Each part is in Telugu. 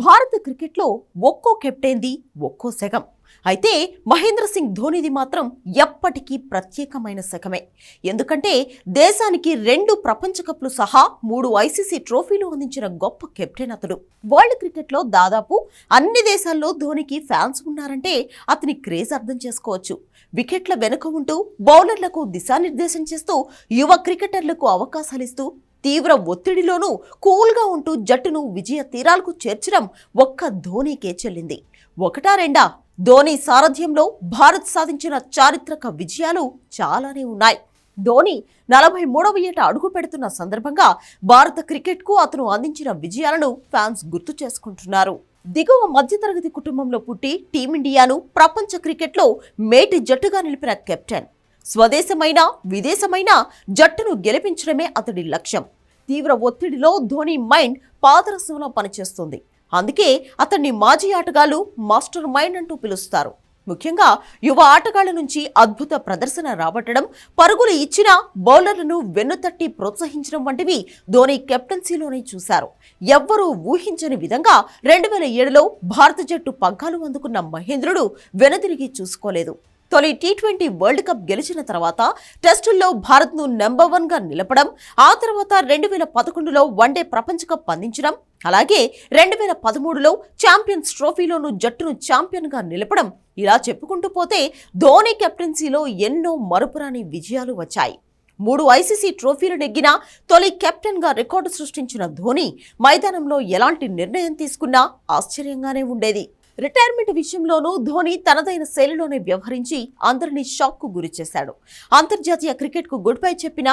భారత క్రికెట్లో ఒక్కో కెప్టెన్ది ఒక్కో శకం. అయితే మహేంద్ర సింగ్ ధోనిది మాత్రం ఎప్పటికీ ప్రత్యేకమైన శకమే. ఎందుకంటే దేశానికి రెండు ప్రపంచ కప్లు సహా మూడు ఐసీసీ ట్రోఫీలు అందించిన గొప్ప కెప్టెన్ అతడు. వరల్డ్ క్రికెట్లో దాదాపు అన్ని దేశాల్లో ధోనికి ఫ్యాన్స్ ఉన్నారంటే అతని క్రేజ్ అర్థం చేసుకోవచ్చు. వికెట్ల వెనుక ఉంటూ బౌలర్లకు దిశానిర్దేశం చేస్తూ యువ క్రికెటర్లకు అవకాశాలిస్తూ తీవ్ర ఒత్తిడిలోనూ కూల్గా ఉంటూ జట్టును విజయ తీరాలకు చేర్చడం ఒక్క ధోనీకే చెల్లింది. ఒకటా రెండా? ధోని సారథ్యంలో భారత్ సాధించిన చారిత్రక విజయాలు చాలానే ఉన్నాయి. ధోని నలభై మూడవ ఏట అడుగు పెడుతున్న సందర్భంగా భారత క్రికెట్కు అతను అందించిన విజయాలను ఫ్యాన్స్ గుర్తు చేసుకుంటున్నారు. దిగువ మధ్యతరగతి కుటుంబంలో పుట్టి టీమిండియాను ప్రపంచ క్రికెట్లో మేటి జట్టుగా నిలిపిన కెప్టెన్. స్వదేశమైన విదేశమైన జట్టును గెలిపించడమే అతడి లక్ష్యం. తీవ్ర ఒత్తిడిలో ధోని మైండ్ పాదరసంలో పనిచేస్తుంది. అందుకే అతన్ని మాజీ ఆటగాళ్ళు మాస్టర్ మైండ్ అంటూ పిలుస్తారు. ముఖ్యంగా యువ ఆటగాళ్ళ నుంచి అద్భుత ప్రదర్శన రాబట్టడం పరుగులు ఇచ్చిన బౌలర్లను వెన్నుతట్టి ప్రోత్సహించడం వంటివి ధోని కెప్టెన్సీలోనే చూశారు. ఎవ్వరూ ఊహించని విధంగా రెండు వేల ఏడులో భారత జట్టు పగ్గాలు అందుకున్న మహేంద్రుడు వెనుదిరిగి చూసుకోలేదు. తొలి టీ ట్వంటీ వరల్డ్ కప్ గెలిచిన తర్వాత టెస్టుల్లో భారత్ను నెంబర్ వన్గా నిలపడం ఆ తర్వాత రెండు వేల పదకొండులో వన్డే ప్రపంచ కప్ అందించడం అలాగే రెండు వేల పదమూడులో ఛాంపియన్స్ ట్రోఫీలోనూ జట్టును ఛాంపియన్గా నిలపడం. ఇలా చెప్పుకుంటూ పోతే ధోని కెప్టెన్సీలో ఎన్నో మరుపురాని విజయాలు వచ్చాయి. మూడు ఐసీసీ ట్రోఫీలు నెగ్గిన తొలి కెప్టెన్గా రికార్డు సృష్టించిన ధోని మైదానంలో ఎలాంటి నిర్ణయం తీసుకున్నా ఆశ్చర్యంగానే ఉండేది. రిటైర్మెంట్ విషయంలోనూ ధోని తనదైన శైలిలోనే వ్యవహరించి అందరినీ షాక్కు గురి చేశాడు. అంతర్జాతీయ క్రికెట్కు గుడ్ బై చెప్పిన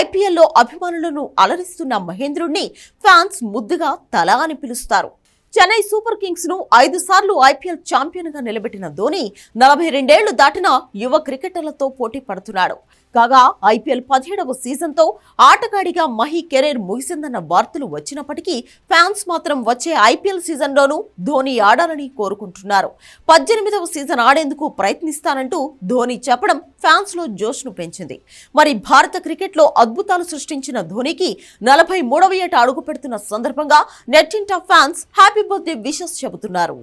ఐపీఎల్లో అభిమానులను అలరిస్తున్న మహేంద్రుణ్ణి ఫ్యాన్స్ ముద్దుగా తల అని పిలుస్తారు. చెన్నై సూపర్ కింగ్స్ను ఐదు సార్లు ఐపీఎల్ ఛాంపియన్గా నిలబెట్టిన ధోని నలభై రెండేళ్ళు దాటిన యువ క్రికెటర్లతో పోటీ పడుతున్నాడు. కాగా ఐపీఎల్ పదిహేడవ సీజన్తో ఆటగాడిగా మహి కెరీర్ ముగిసిందన్న వార్తలు వచ్చినప్పటికీ ఫ్యాన్స్ మాత్రం వచ్చే ఐపీఎల్ సీజన్లోనూ ధోని ఆడాలని కోరుకుంటున్నారు. పద్దెనిమిదవ సీజన్ ఆడేందుకు ప్రయత్నిస్తానంటూ ధోని చెప్పడం ఫ్యాన్స్లో జోష్ను పెంచింది. మరి భారత క్రికెట్లో అద్భుతాలు సృష్టించిన ధోనికి నలభై మూడవ ఏట అడుగు పెడుతున్న సందర్భంగా నెట్టింటా ఫ్యాన్స్ హ్యాపీ బర్త్డే విషెస్ చెబుతున్నారు